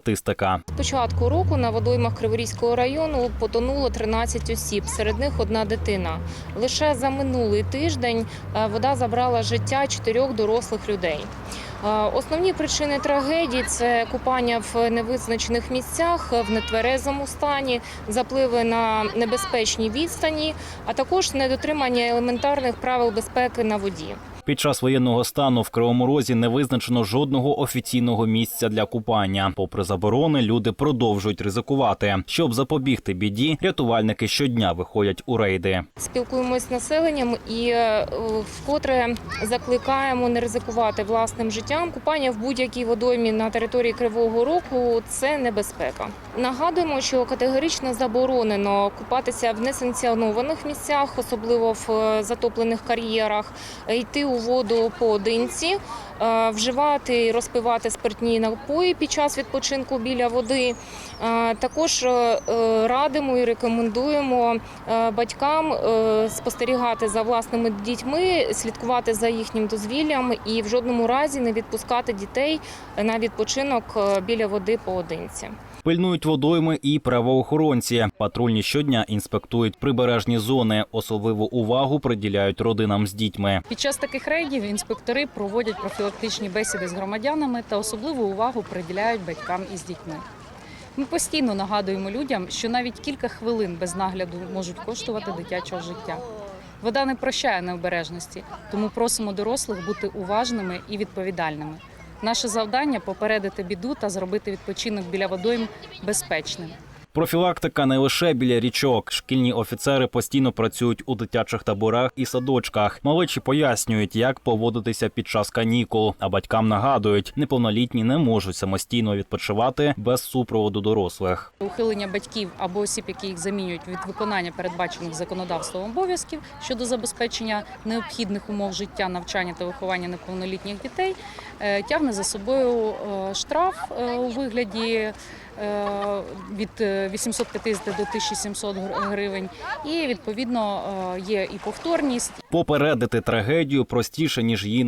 Статистика. Початку року на водоймах Криворізького району потонуло 13 осіб, серед них одна дитина. Лише за минулий тиждень е, вода забрала життя чотирьох дорослих людей. Е, Основні причини трагедії це купання в невизначених місцях, в нетверезому стані, запливи на небезпечній відстані, а також недотримання елементарних правил безпеки на воді. Під час воєнного стану в Кривому Розі не визначено жодного офіційного місця для купання. Попри заборони, люди продовжують ризикувати. Щоб запобігти біді, рятувальники щодня виходять у рейди. Спілкуємось з населенням і е, вкотре закликаємо не ризикувати власним життям. Купання в будь-якій водоймі на території Кривого Рогу – це небезпека. Нагадуємо, що категорично заборонено купатися в несанкціонованих місцях, особливо в е, затоплених кар'єрах, йти у воду поодинці, вживати і розпивати спиртні напої під час відпочинку біля води. Е, Також е, е, радимо і рекомендуємо е, батькам е, спостерігати за власними дітьми, слідкувати за їхнім дозвіллям і в жодному разі не відпускати дітей на відпочинок е, біля води поодинці. Пильнують водойми і правоохоронці. Патрульні щодня інспектують прибережні зони. Особливу увагу приділяють родинам з дітьми. Під час таких рейдів інспектори проводять профілактичні бесіди з громадянами та особливу увагу приділяють батькам із дітьми. Ми постійно нагадуємо людям, що навіть кілька хвилин без нагляду можуть коштувати дитячого життя. Вода не прощає необережності, тому просимо дорослих бути уважними і відповідальними. Наше завдання попередити біду та зробити відпочинок біля водойм безпечним. Профілактика не лише біля річок. Шкільні офіцери постійно працюють у дитячих таборах і садочках. Малечі пояснюють, як поводитися під час канікул. А батькам нагадують, неповнолітні не можуть самостійно відпочивати без супроводу дорослих. Ухилення батьків або осіб, які їх замінюють від виконання передбачених законодавством обов'язків щодо забезпечення необхідних умов життя, навчання та виховання неповнолітніх дітей, тягне за собою е, штраф е, у вигляді е, від е, 850 до 1700 гр- гривень. І відповідно е, є і повторність, Попередити трагедію простіше ніж її